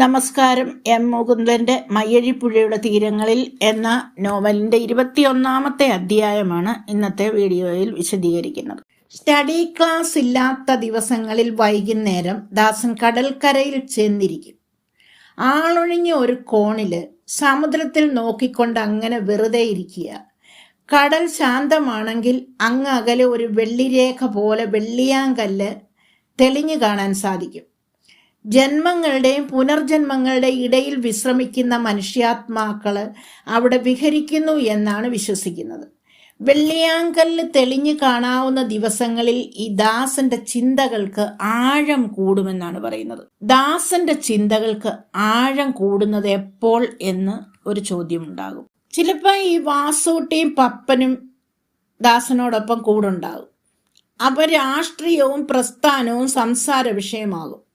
നമസ്കാരം. എം മുകുന്ദന്റെ മയ്യഴിപ്പുഴയുടെ തീരങ്ങളിൽ എന്ന നോവലിന്റെ ഇരുപത്തിയൊന്നാമത്തെ അധ്യായമാണ് ഇന്നത്തെ വീഡിയോയിൽ വിശദീകരിക്കുന്നത്. സ്റ്റഡി ക്ലാസ് ഇല്ലാത്ത ദിവസങ്ങളിൽ വൈകുന്നേരം ദാസൻ കടൽക്കരയിൽ ചെന്നിരിക്കും. ആളൊഴിഞ്ഞ ഒരു കോണിൽ സമുദ്രത്തിൽ നോക്കിക്കൊണ്ട് അങ്ങനെ വെറുതെ ഇരിക്കുക. കടൽ ശാന്തമാണെങ്കിൽ അങ്ങ് അകലെ ഒരു വെള്ളിരേഖ പോലെ വെള്ളിയാങ്കല്ല് തെളിഞ്ഞു കാണാൻ സാധിക്കും. ജന്മങ്ങളുടെയും പുനർജന്മങ്ങളുടെ ഇടയിൽ വിശ്രമിക്കുന്ന മനുഷ്യാത്മാക്കൾ അവിടെ വിഹരിക്കുന്നു എന്നാണ് വിശ്വസിക്കുന്നത്. വെള്ളിയാങ്കല്ല് തെളിഞ്ഞു കാണാവുന്ന ദിവസങ്ങളിൽ ഈ ദാസന്റെ ചിന്തകൾക്ക് ആഴം കൂടുമെന്നാണ് പറയുന്നത്. ദാസന്റെ ചിന്തകൾക്ക് ആഴം കൂടുന്നത് എപ്പോൾ എന്ന് ഒരു ചോദ്യമുണ്ടാകും. ചിലപ്പോൾ ഈ വാസൂട്ടിയും പപ്പനും ദാസനോടൊപ്പം കൂടുണ്ടാകും. അവ രാഷ്ട്രീയവും പ്രസ്ഥാനവും സംസാര വിഷയമാകും.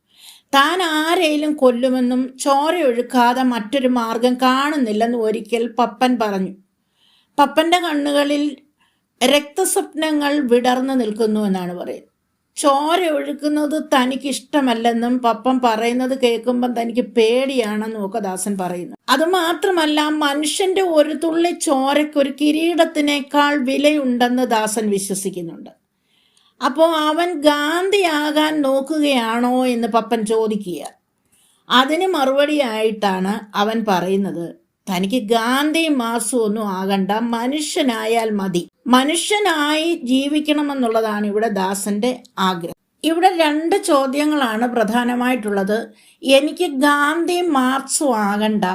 താൻ ആരെയും കൊല്ലുമെന്നും ചോരയൊഴുക്കാതെ മറ്റൊരു മാർഗം കാണുന്നില്ലെന്ന് ഒരിക്കൽ പപ്പൻ പറഞ്ഞു. പപ്പന്റെ കണ്ണുകളിൽ രക്തസ്വപ്നങ്ങൾ വിടർന്നു നിൽക്കുന്നു എന്നാണ് പറയുന്നത്. ചോര ഒഴുക്കുന്നത് തനിക്കിഷ്ടമല്ലെന്നും പപ്പൻ പറയുന്നത് കേൾക്കുമ്പം തനിക്ക് പേടിയാണെന്നും ഒക്കെ ദാസൻ പറയുന്നു. അതുമാത്രമല്ല മനുഷ്യന്റെ ഒരു തുള്ളി ചോരയ്ക്ക് ഒരു കിരീടത്തിനേക്കാൾ വിലയുണ്ടെന്ന് ദാസൻ വിശ്വസിക്കുന്നുണ്ട്. അപ്പോൾ അവൻ ഗാന്ധിയാകാൻ നോക്കുകയാണോ എന്ന് പപ്പൻ ചോദിക്കുക. അതിന് മറുപടിയായിട്ടാണ് അവൻ പറയുന്നത്. തനിക്ക് ഗാന്ധി മാസു ഒന്നും ആകണ്ട. മനുഷ്യനായാൽ മതി. മനുഷ്യനായി ജീവിക്കണമെന്നുള്ളതാണ് ഇവിടെ ദാസന്റെ ആഗ്രഹം. ഇവിടെ രണ്ട് ചോദ്യങ്ങളാണ് പ്രധാനമായിട്ടുള്ളത്. എനിക്ക് ഗാന്ധി മാർക്സും ആകണ്ട.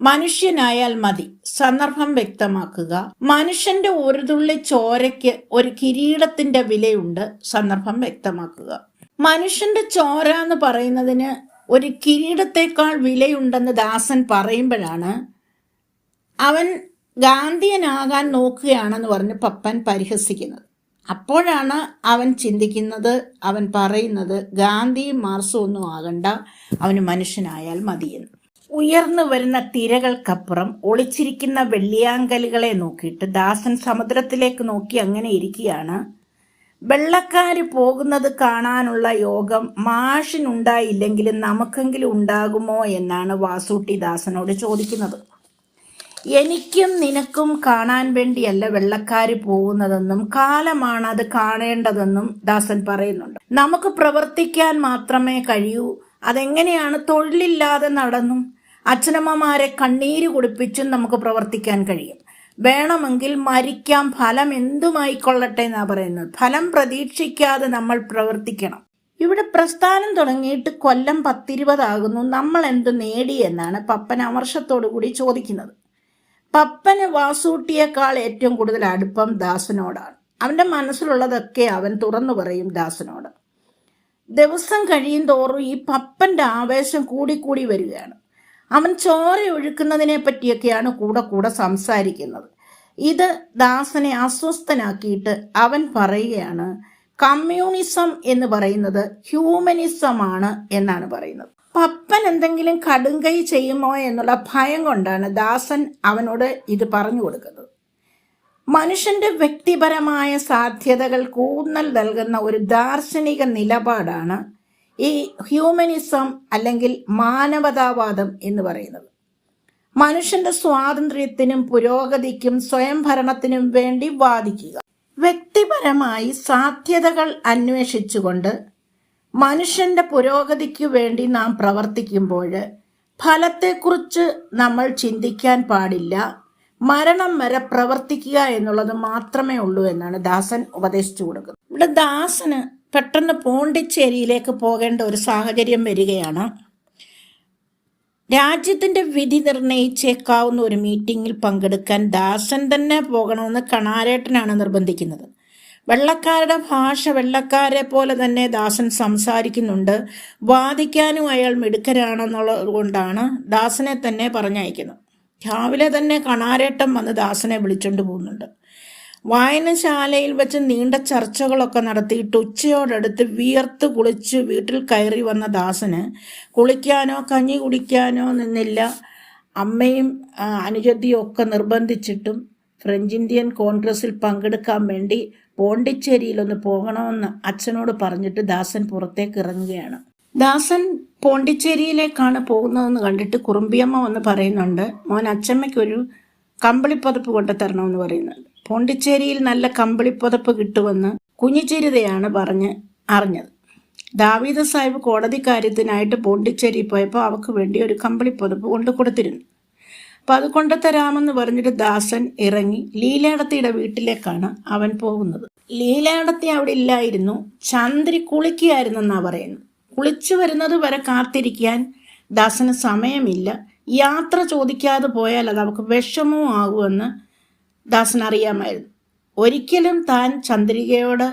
മനുഷ്യനായാൽ മതി. സന്ദർഭം വ്യക്തമാക്കുക. മനുഷ്യന്റെ ഒരു തുള്ളി ചോരയ്ക്ക് ഒരു കിരീടത്തിന്റെ വിലയുണ്ട്. സന്ദർഭം വ്യക്തമാക്കുക. മനുഷ്യന്റെ ചോര എന്ന് പറയുന്നതിന് ഒരു കിരീടത്തെക്കാൾ വിലയുണ്ടെന്ന് ദാസൻ പറയുമ്പോഴാണ് അവൻ ഗാന്ധിയനാകാൻ നോക്കുകയാണെന്ന് പറഞ്ഞ് പപ്പൻ പരിഹസിക്കുന്നത്. അപ്പോഴാണ് അവൻ ചിന്തിക്കുന്നത് അവൻ പറയുന്നത് ഗാന്ധിയും മാർസും ഒന്നും ആകണ്ട അവന് മനുഷ്യനായാൽ മതിയെന്ന്. ഉയർന്നു വരുന്ന തിരകൾക്കപ്പുറം ഒളിച്ചിരിക്കുന്ന വെള്ളിയാങ്കലുകളെ നോക്കിയിട്ട് ദാസൻ സമുദ്രത്തിലേക്ക് നോക്കി അങ്ങനെ ഇരിക്കുകയാണ്. വെള്ളക്കാര് പോകുന്നത് കാണാനുള്ള യോഗം മാഷിനുണ്ടായില്ലെങ്കിലും നമുക്കെങ്കിലും ഉണ്ടാകുമോ എന്നാണ് വാസൂട്ടി ദാസനോട് ചോദിക്കുന്നത്. എനിക്കും നിനക്കും കാണാൻ വേണ്ടിയല്ല വെള്ളക്കാര് പോകുന്നതെന്നും കാലമാണ് അത് കാണേണ്ടതെന്നും ദാസൻ പറയുന്നുണ്ട്. നമുക്ക് പ്രവർത്തിക്കാൻ മാത്രമേ കഴിയൂ. അതെങ്ങനെയാണ് തൊഴിലില്ലാതെ നടന്നും? അച്ഛനമ്മമാരെ കണ്ണീര് കുടിപ്പിച്ചും നമുക്ക് പ്രവർത്തിക്കാൻ കഴിയും. വേണമെങ്കിൽ മരിക്കാം ഫലം എന്തുമായിക്കൊള്ളട്ടെ എന്നാ പറയുന്നത്. ഫലം പ്രതീക്ഷിക്കാതെ നമ്മൾ പ്രവർത്തിക്കണം. ഇവിടെ പ്രസ്ഥാനം തുടങ്ങിയിട്ട് കൊല്ലം പത്തിരുപതാകുന്നു നമ്മൾ എന്ത് നേടി എന്നാണ് പപ്പൻ അമർഷത്തോടു കൂടി ചോദിക്കുന്നത്. പപ്പന് വാസൂട്ടിയേക്കാൾ ഏറ്റവും കൂടുതൽ അടുപ്പം ദാസനോടാണ്. അവന്റെ മനസ്സിലുള്ളതൊക്കെ അവൻ തുറന്നു പറയും ദാസനോട്. ദിവസം കഴിയും തോറും ഈ പപ്പന്റെ ആവേശം കൂടിക്കൂടി വരികയാണ്. അവൻ ചോര ഒഴുക്കുന്നതിനെ പറ്റിയൊക്കെയാണ് കൂടെ കൂടെ സംസാരിക്കുന്നത്. ഇത് ദാസനെ അസ്വസ്ഥനാക്കിയിട്ട് അവൻ പറയുകയാണ് കമ്മ്യൂണിസം എന്ന് പറയുന്നത് ഹ്യൂമനിസമാണ് എന്നാണ് പറയുന്നത്. പപ്പൻ എന്തെങ്കിലും കടുങ്കൈ ചെയ്യുമോ എന്നുള്ള ഭയം കൊണ്ടാണ് ദാസൻ അവനോട് ഇത് പറഞ്ഞു കൊടുക്കുന്നത്. മനുഷ്യന്റെ വ്യക്തിപരമായ സാധ്യതകൾ കൂടുതൽ നൽകുന്ന ഒരു ദാർശനിക നിലപാടാണ് ഈ ഹ്യൂമനിസം അല്ലെങ്കിൽ മാനവതാവാദം എന്ന് പറയുന്നത്. മനുഷ്യന്റെ സ്വാതന്ത്ര്യത്തിനും പുരോഗതിക്കും സ്വയംഭരണത്തിനും വേണ്ടി വാദിക്കുക. വ്യക്തിപരമായി സാധ്യതകൾ അന്വേഷിച്ചുകൊണ്ട് മനുഷ്യന്റെ പുരോഗതിക്കു വേണ്ടി നാം പ്രവർത്തിക്കുമ്പോൾ ഫലത്തെക്കുറിച്ച് നമ്മൾ ചിന്തിക്കാൻ പാടില്ല. മരണം വരെ പ്രവർത്തിക്കുക എന്നുള്ളത് മാത്രമേ ഉള്ളൂ എന്നാണ് ദാസൻ ഉപദേശിച്ചു കൊടുക്കുന്നത്. ഇവിടെ ദാസന് പെട്ടെന്ന് പോണ്ടിച്ചേരിയിലേക്ക് പോകേണ്ട ഒരു സാഹചര്യം വരികയാണ്. രാജ്യത്തിന്റെ വിധി നിർണയിച്ചേക്കാവുന്ന ഒരു മീറ്റിങ്ങിൽ പങ്കെടുക്കാൻ ദാസൻ തന്നെ പോകണമെന്ന് കണാരേട്ടനാണ് നിർബന്ധിക്കുന്നത്. വെള്ളക്കാരുടെ ഭാഷ വെള്ളക്കാരെ പോലെ തന്നെ ദാസൻ സംസാരിക്കുന്നുണ്ട്. വാദിക്കാനും അയാൾ മിടുക്കരാണെന്നുള്ളത് കൊണ്ടാണ് ദാസനെ തന്നെ പറഞ്ഞയക്കുന്നത്. രാവിലെ തന്നെ കണാരേട്ടം വന്ന് ദാസനെ വിളിച്ചുകൊണ്ട് പോകുന്നുണ്ട്. വായനശാലയിൽ വെച്ച് നീണ്ട ചർച്ചകളൊക്കെ നടത്തിയിട്ട് ഉച്ചയോടടുത്ത് വിയർത്ത് കുളിച്ച് വീട്ടിൽ കയറി വന്ന ദാസന് കുളിക്കാനോ കഞ്ഞി കുടിക്കാനോ നിന്നില്ല. അമ്മയും അനുജതിയും ഒക്കെ നിർബന്ധിച്ചിട്ടും ഫ്രഞ്ച് ഇന്ത്യൻ കോൺഗ്രസിൽ പങ്കെടുക്കാൻ വേണ്ടി പോണ്ടിച്ചേരിയിലൊന്ന് പോകണമെന്ന് അച്ഛനോട് പറഞ്ഞിട്ട് ദാസൻ പുറത്തേക്ക് ഇറങ്ങുകയാണ്. ദാസൻ പോണ്ടിച്ചേരിയിലേക്കാണ് പോകുന്നതെന്ന് കണ്ടിട്ട് കുറുമ്പിയമ്മ വന്ന് പറയുന്നുണ്ട് മോൻ അച്ഛമ്മയ്ക്കൊരു കമ്പിളിപ്പുതപ്പ് കൊണ്ടു തരണമെന്ന് പറയുന്നുണ്ട്. പോണ്ടിച്ചേരിയിൽ നല്ല കമ്പിളിപ്പുതപ്പ് കിട്ടുമെന്ന് കുഞ്ഞിച്ചിരിതയാണ് പറഞ്ഞ് അറിഞ്ഞത്. ദാവീദ് സാഹിബ് കോടതി കാര്യത്തിനായിട്ട് പോണ്ടിച്ചേരി പോയപ്പോൾ അവൾക്ക് വേണ്ടി ഒരു കമ്പിളിപ്പുതപ്പ് കൊണ്ടു കൊടുത്തിരുന്നു. അപ്പം അത് കൊണ്ടു തരാമെന്ന് പറഞ്ഞിട്ട് ദാസൻ ഇറങ്ങി ലീലാടത്തിയുടെ വീട്ടിലേക്കാണ് അവൻ പോകുന്നത്. ലീലാടത്തി അവിടെ ഇല്ലായിരുന്നു. ചന്ദ്രി കുളിക്കുകയായിരുന്നെന്നാണ് പറയുന്നത്. കുളിച്ചു വരുന്നത് വരെ കാത്തിരിക്കാൻ ദാസന് സമയമില്ല. യാത്ര ചോദിക്കാതെ പോയാൽ അത് അവൾക്ക് വിഷമവും ആകുമെന്ന് ദാസൻ അറിയാമായിരുന്നു ഒരിക്കലും താൻ ചന്ദ്രികയോട്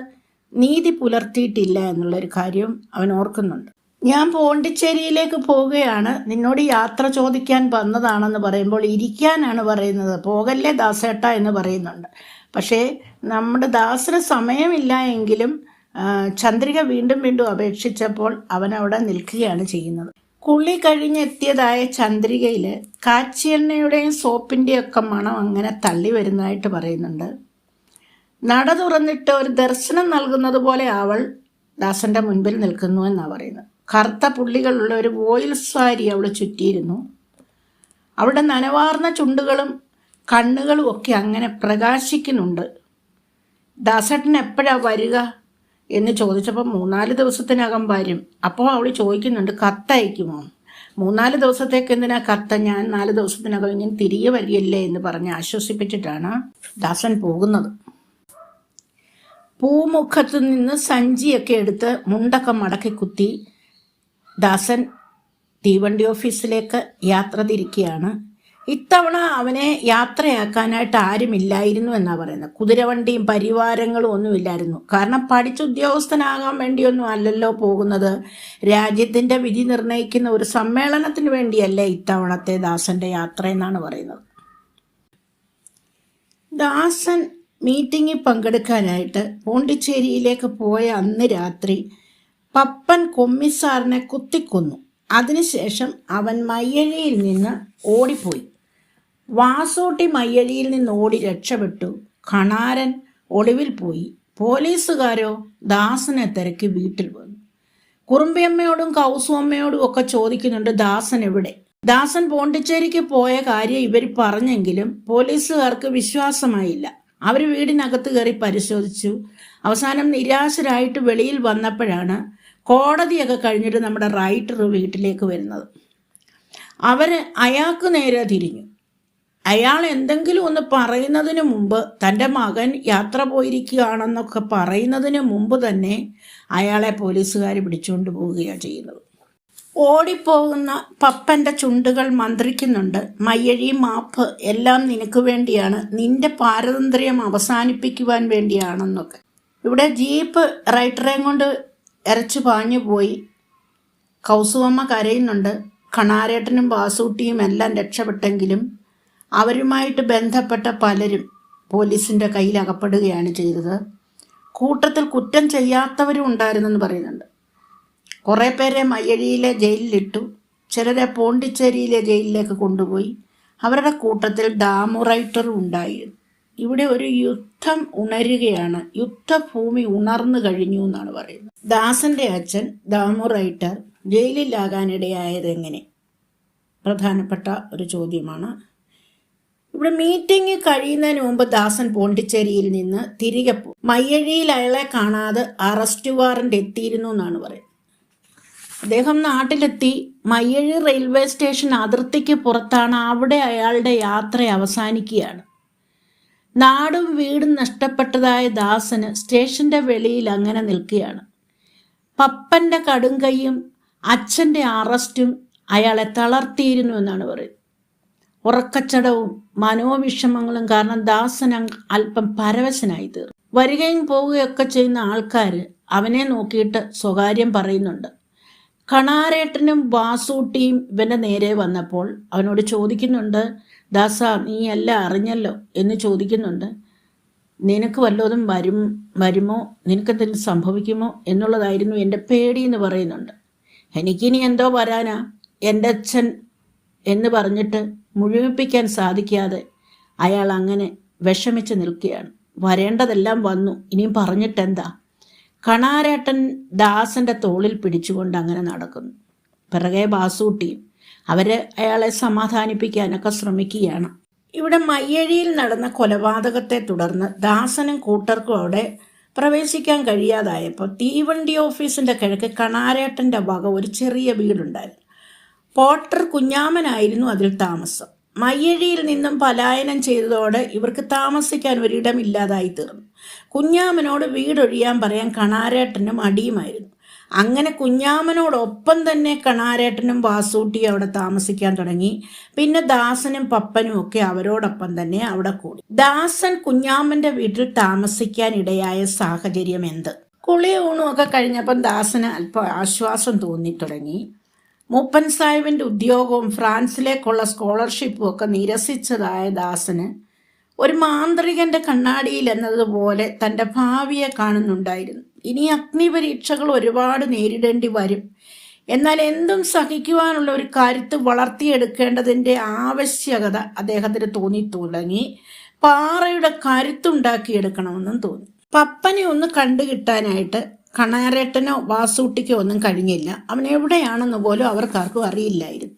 നീതി പുലർത്തിയിട്ടില്ല എന്നുള്ളൊരു കാര്യം അവൻ ഓർക്കുന്നുണ്ട്. ഞാൻ പോണ്ടിച്ചേരിയിലേക്ക് പോവുകയാണ്. നിന്നോട് യാത്ര ചോദിക്കാൻ വന്നതാണെന്ന് പറയുമ്പോൾ ഇരിക്കാനാണ് പറയുന്നത്. പോകല്ലേ ദാസേട്ട എന്ന് പറയുന്നുണ്ട്. പക്ഷേ നമ്മുടെ ദാസന് സമയമില്ല എങ്കിലും ചന്ദ്രിക വീണ്ടും വീണ്ടും അപേക്ഷിച്ചപ്പോൾ അവൻ അവിടെ നിൽക്കുകയാണ് ചെയ്യുന്നത്. കുളി കഴിഞ്ഞെത്തിയതായ ചന്ദ്രികയിൽ കാച്ചിയെണ്ണയുടെയും സോപ്പിന്റെയും ഒക്കെ മണം അങ്ങനെ തള്ളി വരുന്നതായിട്ട് പറയുന്നുണ്ട്. നട തുറന്നിട്ട് ഒരു ദർശനം നൽകുന്നത് പോലെ അവൾ ദാസന്റെ മുൻപിൽ നിൽക്കുന്നു എന്നാണ് പറയുന്നത്. കറുത്ത പുള്ളികളുള്ള ഒരു വോയിൽ സാരി അവൾ ചുറ്റിയിരുന്നു. അവളുടെ നനവാർന്ന ചുണ്ടുകളും കണ്ണുകളും ഒക്കെ അങ്ങനെ പ്രകാശിക്കുന്നുണ്ട്. ദാസേട്ടൻ എപ്പോഴാണ് വരിക? എന്ന് ചോദിച്ചപ്പോൾ മൂന്നാൽ ദിവസത്തിനകം വരും. അപ്പോൾ അവൾ ചോദിക്കുന്നുണ്ട് കത്തയക്കുമോ? മൂന്നാൽ ദിവസത്തേക്ക് എന്തിനാ കത്ത? ഞാൻ നാല് ദിവസത്തിനകം ഇങ്ങനെ തിരികെ വരികയല്ലേ എന്ന് പറഞ്ഞ് ആശ്വസിപ്പിച്ചിട്ടാണ് ദാസൻ പോകുന്നത്. പൂമുഖത്ത് നിന്ന് സഞ്ചിയൊക്കെ എടുത്ത് മുണ്ടൊക്കെ മടക്കി കുത്തി ദാസൻ തീവണ്ടി ഓഫീസിലേക്ക് യാത്ര തിരിക്കുകയാണ്. ഇത്തവണ അവനെ യാത്രയാക്കാനായിട്ട് ആരുമില്ലായിരുന്നു എന്നാണ് പറയുന്നത്. കുതിരവണ്ടിയും പരിവാരങ്ങളും ഒന്നുമില്ലായിരുന്നു. കാരണം പഠിച്ച ഉദ്യോഗസ്ഥനാകാൻ വേണ്ടിയൊന്നും അല്ലല്ലോ പോകുന്നത്. രാജ്യത്തിന്റെ വിധി നിർണയിക്കുന്ന ഒരു സമ്മേളനത്തിന് വേണ്ടിയല്ലേ ഇത്തവണത്തെ ദാസന്റെ യാത്ര എന്നാണ് പറയുന്നത്. ദാസൻ മീറ്റിങ്ങിൽ പങ്കെടുക്കാനായിട്ട് പോണ്ടിച്ചേരിയിലേക്ക് പോയ അന്ന് രാത്രി പപ്പൻ കൊമ്മിസാറിനെ കുത്തിക്കൊന്നു. അതിനുശേഷം അവൻ മയ്യഴിയിൽ നിന്ന് ഓടിപ്പോയി. വാസോട്ടി മയ്യഴിയിൽ നിന്ന് ഓടി രക്ഷപ്പെട്ടു. കണാരൻ ഒളിവിൽ പോയി. പോലീസുകാരോ ദാസനെ തിരക്കി വീട്ടിൽ വന്നു. കുറുമ്പിയമ്മയോടും കൗസുവമ്മയോടും ഒക്കെ ചോദിക്കുന്നുണ്ട് ദാസൻ എവിടെ? ദാസൻ പോണ്ടിച്ചേരിക്ക് പോയ കാര്യം ഇവർ പറഞ്ഞെങ്കിലും പോലീസുകാർക്ക് വിശ്വാസമായില്ല. അവർ വീടിനകത്ത് കയറി പരിശോധിച്ചു. അവസാനം നിരാശരായിട്ട് വെളിയിൽ വന്നപ്പോഴാണ് കോടതിയൊക്കെ കഴിഞ്ഞിട്ട് നമ്മുടെ റൈറ്റർ വീട്ടിലേക്ക് വരുന്നത്. അവർ അയാൾക്ക് നേരെ തിരിഞ്ഞു. അയാൾ എന്തെങ്കിലും ഒന്ന് പറയുന്നതിന് മുമ്പ് തന്റെ മകൻ യാത്ര പോയിരിക്കുകയാണെന്നൊക്കെ പറയുന്നതിന് മുമ്പ് തന്നെ അയാളെ പോലീസുകാർ പിടിച്ചുകൊണ്ട് പോവുകയാണ് ചെയ്യുന്നത്. ഓടിപ്പോകുന്ന പപ്പന്റെ ചുണ്ടുകൾ മന്ത്രിക്കുന്നുണ്ട്. മയ്യഴി മാപ്പ് എല്ലാം നിനക്ക് വേണ്ടിയാണ്. നിന്റെ പാരതന്ത്ര്യം അവസാനിപ്പിക്കുവാൻ വേണ്ടിയാണെന്നൊക്കെ. ഇവിടെ ജീപ്പ് റൈറ്ററേയും കൊണ്ട് ഇരച്ചു പാഞ്ഞു പോയി. കൗസുവമ്മ കരയുന്നുണ്ട്. കണാരേട്ടനും വാസൂട്ടിയും എല്ലാം രക്ഷപ്പെട്ടെങ്കിലും അവരുമായിട്ട് ബന്ധപ്പെട്ട പലരും പോലീസിന്റെ കയ്യിൽ അകപ്പെടുകയാണ് ചെയ്തത്. കൂട്ടത്തിൽ കുറ്റം ചെയ്യാത്തവരും ഉണ്ടായിരുന്നെന്ന് പറയുന്നുണ്ട്. കുറേ പേരെ മയ്യഴിയിലെ ജയിലിലിട്ടു. ചിലരെ പോണ്ടിച്ചേരിയിലെ ജയിലിലേക്ക് കൊണ്ടുപോയി. അവരുടെ കൂട്ടത്തിൽ ഡാമുറൈറ്ററും ഉണ്ടായിരുന്നു ഇവിടെ ഒരു യുദ്ധം ഉണരുകയാണ്. യുദ്ധഭൂമി ഉണർന്നു കഴിഞ്ഞു എന്നാണ് പറയുന്നത്. ദാസന്റെ അച്ഛൻ ദാമു റൈറ്റർ ജയിലിലാകാനിടയായത് എങ്ങനെ പ്രധാനപ്പെട്ട ഒരു ചോദ്യമാണ്. ഇവിടെ മീറ്റിംഗ് കഴിയുന്നതിന് മുമ്പ് ദാസൻ പോണ്ടിച്ചേരിയിൽ നിന്ന് തിരികെ പോകും മയ്യഴിയിൽ അയാളെ കാണാതെ അറസ്റ്റ് വാറന്റ് എത്തിയിരുന്നു എന്നാണ് പറയുന്നത്. അദ്ദേഹം നാട്ടിലെത്തി. മയ്യഴി റെയിൽവേ സ്റ്റേഷൻ അതിർത്തിക്ക് പുറത്താണ് അവിടെ അയാളുടെ യാത്ര അവസാനിക്കുകയാണ്. നാടും വീടും നഷ്ടപ്പെട്ടതായ ദാസന് സ്റ്റേഷന്റെ വെളിയിൽ അങ്ങനെ നിൽക്കുകയാണ്. പപ്പന്റെ കടുങ്കയും അച്ഛന്റെ അറസ്റ്റും അയാളെ തളർത്തിയിരുന്നു എന്നാണ് പറയുന്നത്. ഉറക്കച്ചടവും മനോവിഷമങ്ങളും കാരണം ദാസൻ അല്പം പരവശനായി തീർന്നു. വരികയും പോവുകയൊക്കെ ചെയ്യുന്ന ആൾക്കാർ അവനെ നോക്കിയിട്ട് സ്വകാര്യം പറയുന്നുണ്ട്. കണാരേട്ടനും വാസൂട്ടിയും ഇവന്റെ നേരെ വന്നപ്പോൾ അവനോട് ചോദിക്കുന്നുണ്ട് ദാസ നീ എല്ലാം അറിഞ്ഞല്ലോ? എന്ന് ചോദിക്കുന്നുണ്ട്. നിനക്ക് വല്ലതും വരും വരുമോ? നിനക്കെന്തെങ്കിലും സംഭവിക്കുമോ? എന്നുള്ളതായിരുന്നു എന്റെ പേടി എന്ന് പറയുന്നുണ്ട്. എനിക്കിനി എന്തോ വരാനാ? എന്റെ അച്ഛൻ എന്ന് പറഞ്ഞിട്ട് മുഴുമിപ്പിക്കാൻ സാധിക്കാതെ അയാൾ അങ്ങനെ വിഷമിച്ച് നിൽക്കുകയാണ്. വരേണ്ടതെല്ലാം വന്നു. ഇനിയും പറഞ്ഞിട്ടെന്താ? കണാരേട്ടൻ ദാസന്റെ തോളിൽ പിടിച്ചുകൊണ്ട് അങ്ങനെ നടക്കുന്നു. പിറകെ ബാസൂട്ടിയും അവർ അയാളെ സമാധാനിപ്പിക്കാനൊക്കെ ശ്രമിക്കുകയാണ്. ഇവിടെ മയ്യഴിയിൽ നടന്ന കൊലപാതകത്തെ തുടർന്ന് ദാസനും കൂട്ടർക്കും അവിടെ പ്രവേശിക്കാൻ കഴിയാതായപ്പോൾ തീവണ്ടി ഓഫീസിന്റെ കിഴക്ക് കണാരേട്ടന്റെ വക ഒരു ചെറിയ വീടുണ്ടായിരുന്നു. പോട്ടർ കുഞ്ഞാമനായിരുന്നു അതിൽ താമസം. മയ്യഴിയിൽ നിന്നും പലായനം ചെയ്തതോടെ ഇവർക്ക് താമസിക്കാൻ ഒരിടമില്ലാതായി തീർന്നു. കുഞ്ഞാമനോട് വീടൊഴിയാൻ പറയാൻ കണാരേട്ടനും അടിയുമായിരുന്നു. അങ്ങനെ കുഞ്ഞാമനോടൊപ്പം തന്നെ കണാരേട്ടനും വാസൂട്ടി അവിടെ താമസിക്കാൻ തുടങ്ങി. പിന്നെ ദാസനും പപ്പനും ഒക്കെ അവരോടൊപ്പം തന്നെ അവിടെ കൂടി. ദാസൻ കുഞ്ഞാമന്റെ വീട്ടിൽ താമസിക്കാൻ ഇടയായ സാഹചര്യം എന്ത്? കുളി ഊണും ഒക്കെ കഴിഞ്ഞപ്പം ദാസന് അല്പം ആശ്വാസം തോന്നി തുടങ്ങി. മൂപ്പൻ സാഹിബിന്റെ ഉദ്യോഗവും ഫ്രാൻസിലേക്കുള്ള സ്കോളർഷിപ്പും ഒക്കെ നിരസിച്ചതായ ദാസന് ഒരു മാന്ത്രികന്റെ കണ്ണാടിയിൽ എന്നതുപോലെ തന്റെ ഭാവിയെ കാണുന്നുണ്ടായിരുന്നു. ഇനി അഗ്നി പരീക്ഷകൾ ഒരുപാട് നേരിടേണ്ടി വരും. എന്നാൽ എന്തും സഹിക്കുവാനുള്ള ഒരു കരുത്ത് വളർത്തിയെടുക്കേണ്ടതിന്റെ ആവശ്യകത അദ്ദേഹത്തിന് തോന്നി തുടങ്ങി. പാറയുടെ കരുത്തുണ്ടാക്കിയെടുക്കണമെന്നും തോന്നി. പപ്പനെ ഒന്ന് കണ്ടുകിട്ടാനായിട്ട് കണാരേട്ടനോ വാസൂട്ടിക്കോ ഒന്നും കഴിഞ്ഞില്ല. അവൻ എവിടെയാണെന്ന് പോലും അവർക്കാർക്കും അറിയില്ലായിരുന്നു.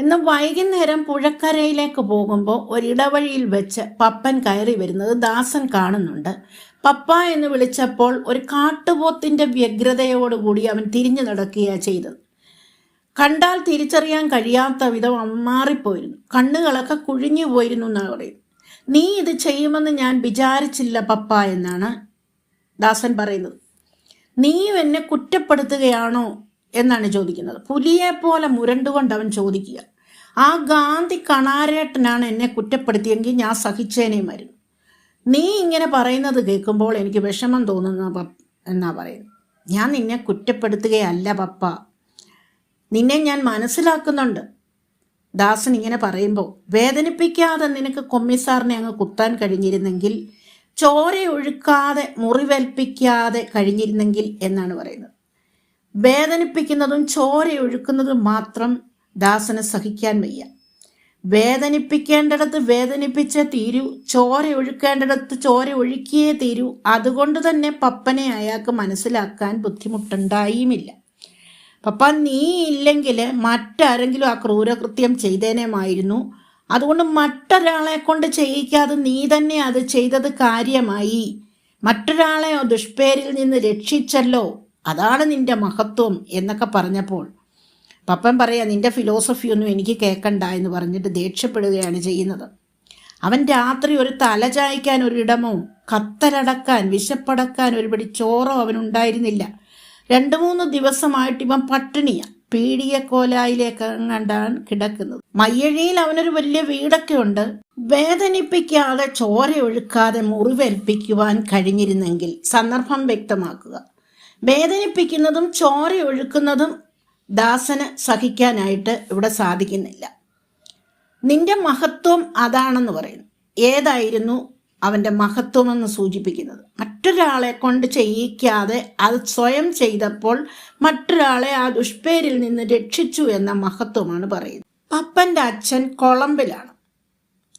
എന്നാൽ വൈകുന്നേരം പുഴക്കരയിലേക്ക് പോകുമ്പോൾ ഒരിടവഴിയിൽ വെച്ച് പപ്പൻ കയറി വരുന്നത് ദാസൻ കാണുന്നുണ്ട്. പപ്പ എന്ന് വിളിച്ചപ്പോൾ ഒരു കാട്ടുപോത്തിന്റെ വ്യഗ്രതയോടുകൂടി അവൻ തിരിഞ്ഞു നടക്കുകയാണ് ചെയ്തത്. കണ്ടാൽ തിരിച്ചറിയാൻ കഴിയാത്ത വിധം അവൻ മാറിപ്പോയിരുന്നു. കണ്ണുകളൊക്കെ കുഴിഞ്ഞു പോയിരുന്നു എന്നാണ് പറയുന്നത്. നീ ഇത് ചെയ്യുമെന്ന് ഞാൻ വിചാരിച്ചില്ല പപ്പ എന്നാണ് ദാസൻ പറയുന്നത്. നീയും എന്നെ കുറ്റപ്പെടുത്തുകയാണോ എന്നാണ് ചോദിക്കുന്നത്. പുലിയെ പോലെ മുരണ്ടുകൊണ്ട് അവൻ ചോദിക്കുക. ആ ഗാന്ധി കണാരേട്ടനാണ് എന്നെ കുറ്റപ്പെടുത്തിയെങ്കിൽ ഞാൻ സഹിച്ചേനെ മരുന്നു നീ ഇങ്ങനെ പറയുന്നത് കേൾക്കുമ്പോൾ എനിക്ക് വിഷമം തോന്നുന്ന എന്നാ പറയുന്നത്. ഞാൻ നിന്നെ കുറ്റപ്പെടുത്തുകയല്ല പപ്പ. നിന്നെ ഞാൻ മനസ്സിലാക്കുന്നുണ്ട്. ദാസൻ ഇങ്ങനെ പറയുമ്പോൾ വേദനിപ്പിക്കാതെ നിനക്ക് കൊമ്മിസാറിനെ അങ്ങ് കുത്താൻ കഴിഞ്ഞിരുന്നെങ്കിൽ ചോര ഒഴുക്കാതെ മുറിവേൽപ്പിക്കാതെ കഴിഞ്ഞിരുന്നെങ്കിൽ എന്നാണ് പറയുന്നത്. വേദനിപ്പിക്കുന്നതും ചോരയൊഴുക്കുന്നതും മാത്രം ദാസന് സഹിക്കാൻ വയ്യ. വേദനിപ്പിക്കേണ്ടിടത്ത് വേദനിപ്പിച്ചേ തീരൂ ചോര ഒഴുക്കേണ്ടിടത്ത് ചോര ഒഴുക്കിയേ തീരൂ. അതുകൊണ്ട് തന്നെ പപ്പനെ അയാൾക്ക് മനസ്സിലാക്കാൻ ബുദ്ധിമുട്ടുണ്ടായുമില്ല. പപ്പ നീ ഇല്ലെങ്കിൽ മറ്റാരെങ്കിലും ആ ക്രൂരകൃത്യം ചെയ്തേനേമായിരുന്നു. അതുകൊണ്ട് മറ്റൊരാളെ കൊണ്ട് ചെയ്യിക്കാതെ നീ തന്നെ അത് ചെയ്തത് കാര്യമായി. മറ്റൊരാളെ ദുഷ്പേരിൽ നിന്ന് രക്ഷിച്ചല്ലോ. അതാണ് നിന്റെ മഹത്വം എന്നൊക്കെ പറഞ്ഞപ്പോൾ പപ്പൻ പറയാ നിന്റെ ഫിലോസഫി ഒന്നും എനിക്ക് കേൾക്കണ്ട എന്ന് പറഞ്ഞിട്ട് ദേഷ്യപ്പെടുകയാണ് ചെയ്യുന്നത്. അവൻ രാത്രി ഒരു തല ചായ്ക്കാൻ ഒരിടമോ കത്തലടക്കാൻ വിശപ്പടക്കാൻ ഒരുപടി ചോറോ അവനുണ്ടായിരുന്നില്ല. രണ്ട് മൂന്ന് ദിവസമായിട്ട് ഇവൻ പട്ടിണിയ. പീഡിയക്കോലായിലേക്ക് കണ്ടാണ് കിടക്കുന്നത്. മയ്യഴിയിൽ അവനൊരു വലിയ വീടൊക്കെ ഉണ്ട്. വേദനിപ്പിക്കാതെ ചോര ഒഴുക്കാതെ മുറിവേൽപ്പിക്കുവാൻ കഴിഞ്ഞിരുന്നെങ്കിൽ സന്ദർഭം വ്യക്തമാക്കുക. വേദനിപ്പിക്കുന്നതും ചോര ഒഴുക്കുന്നതും ദാസന് സഹിക്കാനായിട്ട് ഇവിടെ സാധിക്കുന്നില്ല. നിന്റെ മഹത്വം അതാണെന്ന് പറയുന്നു. ഏതായിരുന്നു അവന്റെ മഹത്വമെന്ന് സൂചിപ്പിക്കുന്നത്. മറ്റൊരാളെ കൊണ്ട് ചെയ്യിക്കാതെ അത് സ്വയം ചെയ്തപ്പോൾ മറ്റൊരാളെ ആ ദുഷ്പേരിൽ നിന്ന് രക്ഷിച്ചു എന്ന മഹത്വമാണ് പറയുന്നത്. പപ്പന്റെ അച്ഛൻ കൊളംബിലാണ്.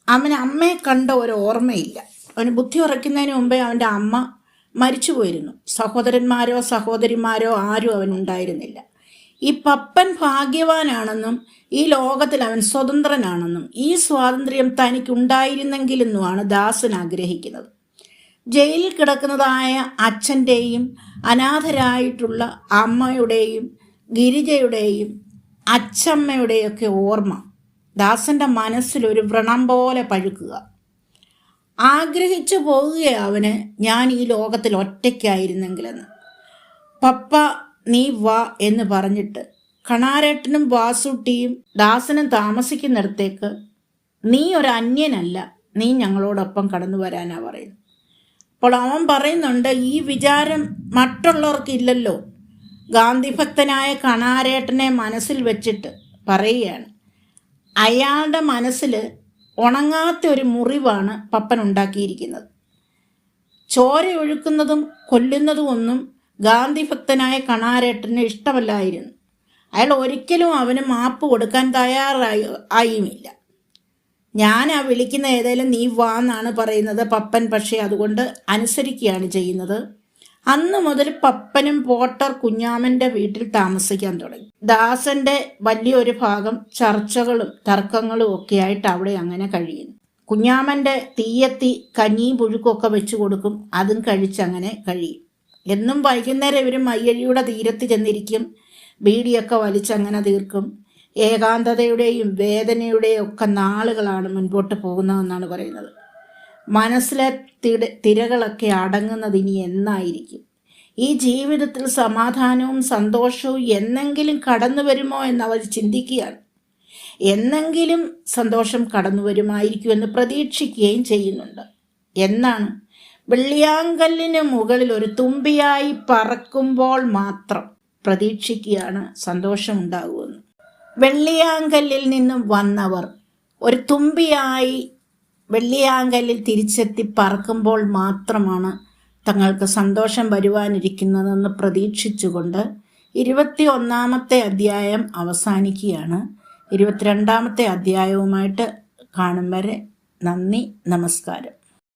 അവന് അമ്മയെ കണ്ട ഒരു ഓർമ്മയില്ല. അവന് ബുദ്ധി ഉറയ്ക്കുന്നതിന് മുമ്പേ അവന്റെ അമ്മ മരിച്ചു പോയിരുന്നു സഹോദരന്മാരോ സഹോദരിമാരോ ആരും അവനുണ്ടായിരുന്നില്ല. ഈ പപ്പൻ ഭാഗ്യവാനാണെന്നും ഈ ലോകത്തിൽ അവൻ സ്വതന്ത്രനാണെന്നും ഈ സ്വാതന്ത്ര്യം തനിക്കുണ്ടായിരുന്നെങ്കിലെന്നുമാണ് ദാസൻ ആഗ്രഹിക്കുന്നത്. ജയിലിൽ കിടക്കുന്നതായ അച്ഛന്റെയും അനാഥരായിട്ടുള്ള അമ്മയുടെയും ഗിരിജയുടെയും അച്ഛമ്മയുടെയൊക്കെ ഓർമ്മ ദാസന്റെ മനസ്സിൽ ഒരു വ്രണം പോലെ പഴുക്കുക. ആഗ്രഹിച്ചു പോകുക അവന് ഞാൻ ഈ ലോകത്തിൽ ഒറ്റയ്ക്കായിരുന്നെങ്കിലെന്ന്. പപ്പ നീ വാ എന്ന് പറഞ്ഞിട്ട് കണാരേട്ടനും വാസുട്ടിയും ദാസനും താമസിക്കുന്നിടത്തേക്ക് നീ ഒരു അന്യനല്ല. നീ ഞങ്ങളോടൊപ്പം കടന്നു വരാനാ പറയുന്നു അപ്പോൾ അവൻ പറയുന്നുണ്ട് ഈ വിചാരം മറ്റുള്ളവർക്കില്ലല്ലോ. ഗാന്ധിഭക്തനായ കണാരേട്ടനെ മനസ്സിൽ വെച്ചിട്ട് പറയുകയാണ്. അയാളുടെ മനസ്സിൽ ഉണങ്ങാത്ത ഒരു മുറിവാണ് പപ്പൻ ഉണ്ടാക്കിയിരിക്കുന്നത്. ചോര ഒഴുക്കുന്നതും കൊല്ലുന്നതും ഒന്നും ഗാന്ധി ഭക്തനായ കണാരേട്ടന് ഇഷ്ടമല്ലായിരുന്നു. അയാൾ ഒരിക്കലും അവന് മാപ്പ് കൊടുക്കാൻ തയ്യാറായി ആയുമില്ല. ഞാൻ ആ വിളിക്കുന്ന ഏതായാലും നീ വാ എന്നാണ് പറയുന്നത് പപ്പൻ പക്ഷേ അതുകൊണ്ട് അനുസരിക്കുകയാണ് ചെയ്യുന്നത്. അന്ന് മുതൽ പപ്പനും പോട്ടർ കുഞ്ഞാമന്റെ വീട്ടിൽ താമസിക്കാൻ തുടങ്ങി. ദാസന്റെ വലിയൊരു ഭാഗം ചർച്ചകളും തർക്കങ്ങളും ഒക്കെ ആയിട്ട് അവിടെ അങ്ങനെ കഴിയുന്നു. കുഞ്ഞാമന്റെ തീയത്തി കഞ്ഞിയും പുഴുക്കൊക്കെ വെച്ചു കൊടുക്കും അതും കഴിച്ചങ്ങനെ കഴിയും. എന്നും വൈകുന്നേരം ഇവർ മയ്യഴിയുടെ തീരത്ത് ചെന്നിരിക്കും. ബീഡിയൊക്കെ വലിച്ചങ്ങനെ തീർക്കും. ഏകാന്തതയുടെയും വേദനയുടെയും ഒക്കെ നാളുകളാണ് മുൻപോട്ട് പോകുന്നതെന്നാണ് പറയുന്നത്. മനസ്സിലെ തിട തിരകളൊക്കെ അടങ്ങുന്നത് ഇനി എന്നായിരിക്കും? ഈ ജീവിതത്തിൽ സമാധാനവും സന്തോഷവും എന്നെങ്കിലും കടന്നു വരുമോ എന്ന് അവർ ചിന്തിക്കുകയാണ്. എന്നെങ്കിലും സന്തോഷം കടന്നു വരുമായിരിക്കുമെന്ന് പ്രതീക്ഷിക്കുകയും ചെയ്യുന്നുണ്ട്. എന്നാണ് വെള്ളിയാങ്കല്ലിന് മുകളിൽ ഒരു തുമ്പിയായി പറക്കുമ്പോൾ മാത്രം പ്രതീക്ഷിക്കുകയാണ് സന്തോഷമുണ്ടാകുമെന്ന്. വെള്ളിയാങ്കല്ലിൽ നിന്നും വന്നവർ ഒരു തുമ്പിയായി വെള്ളിയാങ്കല്ലിൽ തിരിച്ചെത്തി പറക്കുമ്പോൾ മാത്രമാണ് തങ്ങൾക്ക് സന്തോഷം വരുവാനിരിക്കുന്നതെന്ന് പ്രതീക്ഷിച്ചുകൊണ്ട് ഇരുപത്തി ഒന്നാമത്തെ അധ്യായം അവസാനിക്കുകയാണ്. ഇരുപത്തിരണ്ടാമത്തെ അധ്യായവുമായിട്ട് കാണും വരെ നന്ദി നമസ്കാരം.